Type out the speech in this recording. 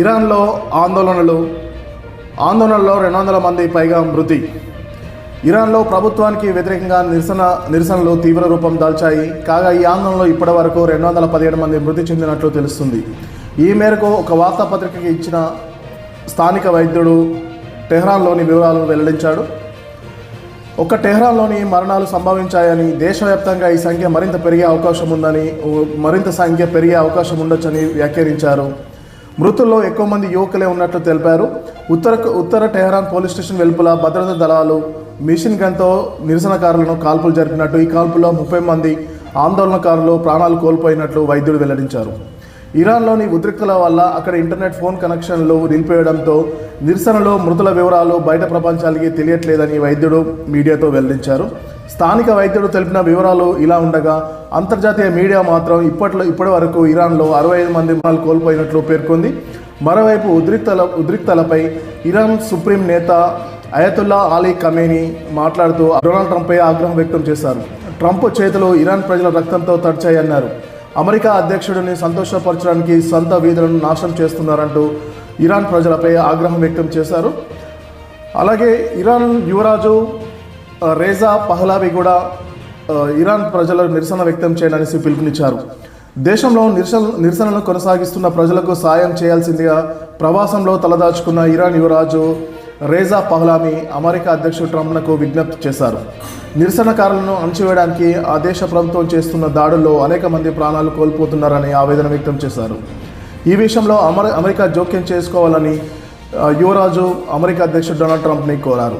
ఇరాన్లో ఆందోళనలు ఆందోళనలో రెండు వందల మంది పైగా మృతి. ఇరాన్లో ప్రభుత్వానికి వ్యతిరేకంగా నిరసన నిరసనలు తీవ్ర రూపం దాల్చాయి. కాగా ఈ ఆందోళనలో ఇప్పటి వరకు రెండు వందల పదిహేడు మంది మృతి చెందినట్లు తెలుస్తుంది. ఈ మేరకు ఒక వార్తాపత్రికకి ఇచ్చిన స్థానిక వైద్యుడు టెహ్రాన్లోని వివరాలను వెల్లడించాడు. ఒక్క టెహ్రాన్లోని మరణాలు సంభవించాయని దేశవ్యాప్తంగా ఈ సంఖ్య మరింత పెరిగే అవకాశం ఉందని ఓ మరింత సంఖ్య పెరిగే అవకాశం ఉండొచ్చని వ్యాఖ్యానించారు. మృతుల్లో ఎక్కువ మంది యువకులే ఉన్నట్లు తెలిపారు. ఉత్తర ఉత్తర టెహ్రాన్ పోలీస్ స్టేషన్ వెలుపల భద్రతా దళాలు మిషన్ గన్తో నిరసనకారులను కాల్పులు జరిపినట్టు ఈ కాల్పుల్లో ముప్పై మంది ఆందోళనకారులు ప్రాణాలు కోల్పోయినట్లు వైద్యుడు వెల్లడించారు. ఇరాన్లోని ఉద్రిక్తల వల్ల అక్కడ ఇంటర్నెట్ ఫోన్ కనెక్షన్లు నిలిపేయడంతో నిరసనలో మృతుల వివరాలు బయట ప్రపంచానికి తెలియట్లేదని వైద్యుడు మీడియాతో వెల్లడించారు. స్థానిక వైద్యుడు తెలిపిన వివరాలు ఇలా ఉండగా అంతర్జాతీయ మీడియా మాత్రం ఇప్పట్లో ఇప్పటి వరకు ఇరాన్లో అరవై ఐదు మంది మరణాలు కోల్పోయినట్లు పేర్కొంది. మరోవైపు ఉద్రిక్తల ఉద్రిక్తలపై ఇరాన్ సుప్రీం నేత అయతుల్లా అలీ కమేని మాట్లాడుతూ డొనాల్డ్ ట్రంప్పై ఆగ్రహం వ్యక్తం చేశారు. ట్రంప్ చేతులు ఇరాన్ ప్రజల రక్తంతో తడిచాయన్నారు. అమెరికా అధ్యక్షుడిని సంతోషపరచడానికి సొంత వీధులను నాశనం చేస్తున్నారంటూ ఇరాన్ ప్రజలపై ఆగ్రహం వ్యక్తం చేశారు. అలాగే ఇరాన్ యువరాజు రేజా పహ్లావి కూడా ఇరాన్ ప్రజల నిరసన వ్యక్తం చేయడానికి పిలుపునిచ్చారు. దేశంలో నిరసన నిరసనలు కొనసాగిస్తున్న ప్రజలకు సాయం చేయాల్సిందిగా ప్రవాసంలో తలదాచుకున్న ఇరాన్ యువరాజు రేజా పహ్లామి అమెరికా అధ్యక్షుడు ట్రంప్నకు విజ్ఞప్తి చేశారు. నిరసనకారులను అణచివేయడానికి ఆ దేశ ప్రభుత్వం చేస్తున్న దాడుల్లో అనేక మంది ప్రాణాలు కోల్పోతున్నారని ఆవేదన వ్యక్తం చేశారు. ఈ విషయంలో అమర అమెరికా జోక్యం చేసుకోవాలని యువరాజు అమెరికా అధ్యక్షుడు డొనాల్డ్ ట్రంప్ని కోరారు.